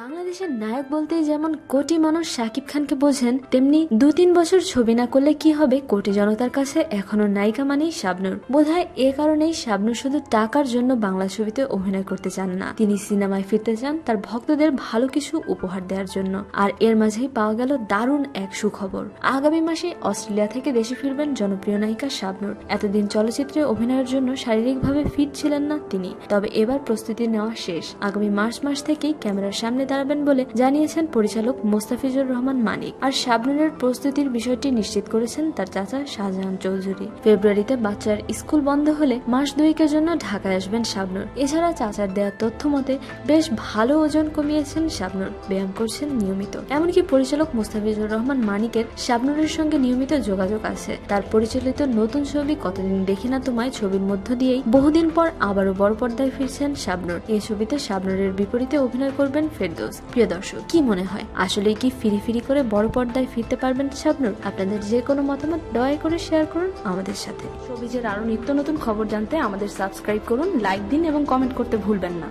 বাংলাদেশের নায়ক বলতেই যেমন কোটি মানুষ শাকিব খানকে বোঝেন, তেমনি দু তিন বছর ছবি না করলে কি হবে কোটি জনতার কাছে এখনও নায়িকা মানেই শাবনুর। বোধহয় এ কারণেই শাবনুর শুধু টাকার জন্য বাংলা ছবিতে অভিনয় করতে চান না। তিনি সিনেমায় ফিরতে চান তার ভক্তদের ভালো কিছু উপহার দেওয়ার জন্য। আর এর মাঝেই পাওয়া গেল দারুণ এক সুখবর। আগামী মাসে অস্ট্রেলিয়া থেকে দেশে ফিরবেন জনপ্রিয় নায়িকা শাবনুর। এতদিন চলচ্চিত্রে অভিনয়ের জন্য শারীরিকভাবে ফিট ছিলেন না তিনি। তবে এবার প্রস্তুতি নেওয়া শেষ। আগামী মার্চ মাস থেকেই ক্যামেরার সামনে দাঁড়াবেন বলে জানিয়েছেন পরিচালক মোস্তাফিজুর রহমান মানিক। আর শাবনুরের প্রস্তুতির বিষয়টি নিশ্চিত করেছেন তার চাচা শাহজাহান চৌধুরী। ফেব্রুয়ারিতে বাচ্চার স্কুল বন্ধ হলে মাস দুয়েকের জন্য ঢাকায় আসবেন শাবনুর। এছাড়া চাচার দেওয়া তথ্য মতে বেশ ভালো ওজন কমিয়েছেন শাবনুর। ব্যায়াম করছেন নিয়মিত। এমনকি পরিচালক মোস্তাফিজুর রহমান মানিকের শাবনুরের সঙ্গে নিয়মিত যোগাযোগ আছে। তার পরিচালিত নতুন ছবি কতদিন দেখি না তোমায় ছবির মধ্য দিয়েই বহুদিন পর আবারও বড় পর্দায় ফিরছেন শাবনুর। এই ছবিতে শাবনুরের বিপরীতে অভিনয় করবেন ফেরদৌস প্রিয় দর্শক, কি মনে হয়? আসলে কি ফিরি ফিরি করে বড় পর্দায় ফিরতে পারবেন শাবনুর আপনাদের যে কোনো মতামত দয়া করে শেয়ার করুন আমাদের সাথে। সবিজের আরও নিত্য নতুন খবর জানতে আমাদের সাবস্ক্রাইব করুন লাইক দিন এবং কমেন্ট করতে ভুলবেন না।